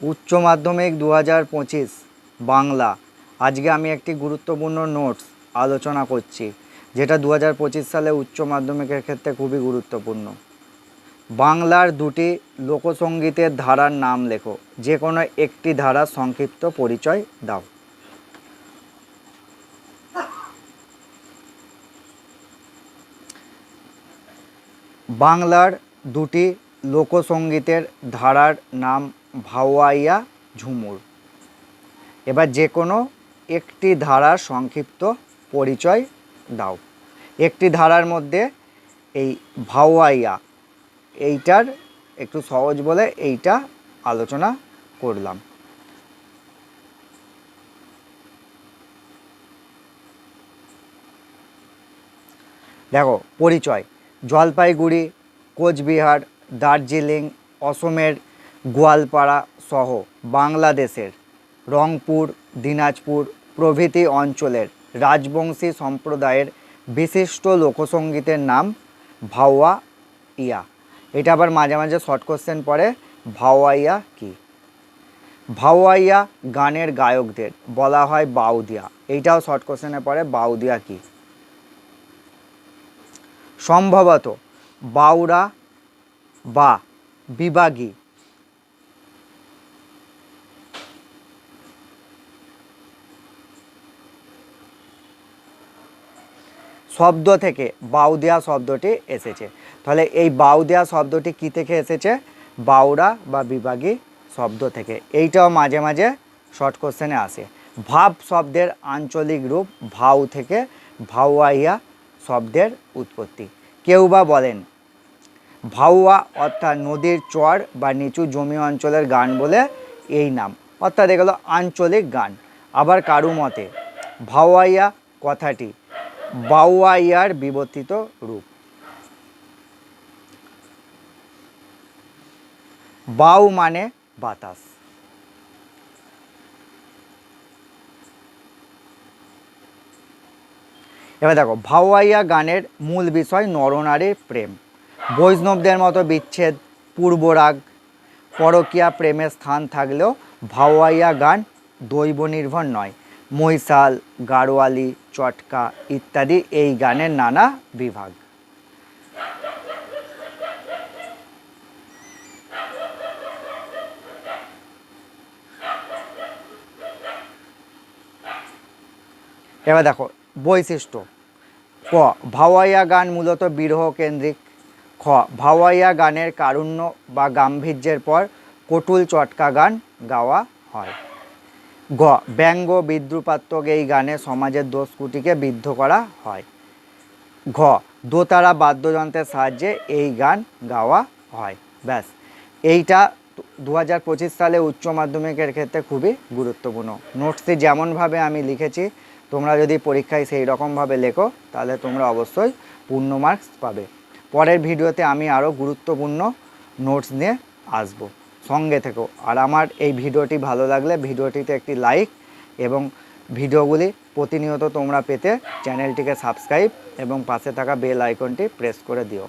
উচ্চ মাধ্যমিক দু হাজার পঁচিশ, বাংলা। আজকে আমি একটি গুরুত্বপূর্ণ নোটস আলোচনা করছি, যেটা দু হাজার পঁচিশ সালে উচ্চ মাধ্যমিকের ক্ষেত্রে খুবই গুরুত্বপূর্ণ। বাংলার দুটি লোকসঙ্গীতের ধারার নাম লেখো যে কোনো একটি ধারার সংক্ষিপ্ত পরিচয় দাও। বাংলার দুটি লোকসঙ্গীতের ধারার নাম ভাওয়াইয়া ঝুমুর। এবার যে কোনো একটি ধারার সংক্ষিপ্ত পরিচয় দাও। একটি ধারার মধ্যে এই ভাওয়াইয়া, এইটার একটু সহজ বলে এইটা আলোচনা করলাম। দেখো, পরিচয়। জলপাইগুড়ি, কোচবিহার, দার্জিলিং, অসমের গোয়ালপাড়া সহ বাংলাদেশের রংপুর, দিনাজপুর প্রভৃতি অঞ্চলের রাজবংশী সম্প্রদায়ের বিশিষ্ট লোকসঙ্গীতের নাম ভাওয়া ইয়া। এটা আবার মাঝে মাঝে শর্ট কোশ্চেন পড়ে ভাওয়াইয়া কি? ভাওয়াইয়া গানের গায়কদের বলা হয় বাউদিয়া। এইটাও শর্ট কোশ্চেনে পড়ে, বাউদিয়া কি? সম্ভবত বাউরা বা বিবাগী শব্দ থেকে বাউদিয়া শব্দটি এসেছে। তাহলে এই বাউদিয়া শব্দটি কি থেকে এসেছে? বাউরা বা বিভাগী শব্দ থেকে। এইটাও মাঝে মাঝে শর্ট কোশ্চেনে আসে। ভাব শব্দের আঞ্চলিক রূপ ভাউ থেকে ভাওয়াইয়া শব্দের উৎপত্তি। কেউ বা বলেন, ভাউয়া অর্থাৎ নদীর চর বা নিচু জমি অঞ্চলের গান বলে এই নাম। অর্থাৎ এগুলো আঞ্চলিক গান। আবার কারু মতে ভাওয়াইয়া কথাটি বাউয়াইয়ার বিবর্তিত রূপ। বাউ মানে বাতাস। এবার দেখো, ভাওয়াইয়া গানের মূল বিষয় নরনারীর প্রেম। বৈষ্ণবদের মতো বিচ্ছেদ, পূর্বরাগ, পরকীয়া প্রেমের স্থান থাকলেও ভাওয়াইয়া গান দৈব নির্ভর নয়। মহিষাল গাড়োয়ালি, চটকা ইত্যাদি এই গানের নানা বিভাগ। এবার দেখো, বৈশিষ্ট্য। ক, ভাওয়াইয়া গান মূলত বিরহ কেন্দ্রিক। খ, ভাওয়াইয়া গানের কারুণ্য বা গাম্ভীর্যের পর কটুল চটকা গান গাওয়া হয়। গ, ব্যঙ্গ বিদ্রুপাত্মক এই গানে সমাজের দোষকুটিকে বিদ্ধ করা হয়। ঘ, দোতারা বাদ্যযন্ত্রের সাহায্যে এই গান গাওয়া হয়। ব্যাস, এইটা দু হাজার পঁচিশ সালে উচ্চ মাধ্যমিকের ক্ষেত্রে খুবই গুরুত্বপূর্ণ। নোটসটি যেমনভাবে আমি লিখেছি, তোমরা যদি পরীক্ষায় সেই রকমভাবে লেখো, তাহলে তোমরা অবশ্যই পূর্ণ মার্কস পাবে। পরের ভিডিওতে আমি আরও গুরুত্বপূর্ণ নোটস নিয়ে আসব। সঙ্গে থেকো। আর আমার এই ভিডিওটি ভালো লাগলে ভিডিওটিতে একটি লাইক এবং ভিডিওগুলি প্রতিনিয়ত তোমরা পেতে চ্যানেলটিকে সাবস্ক্রাইব এবং পাশে থাকা বেল আইকনটি প্রেস করে দিও।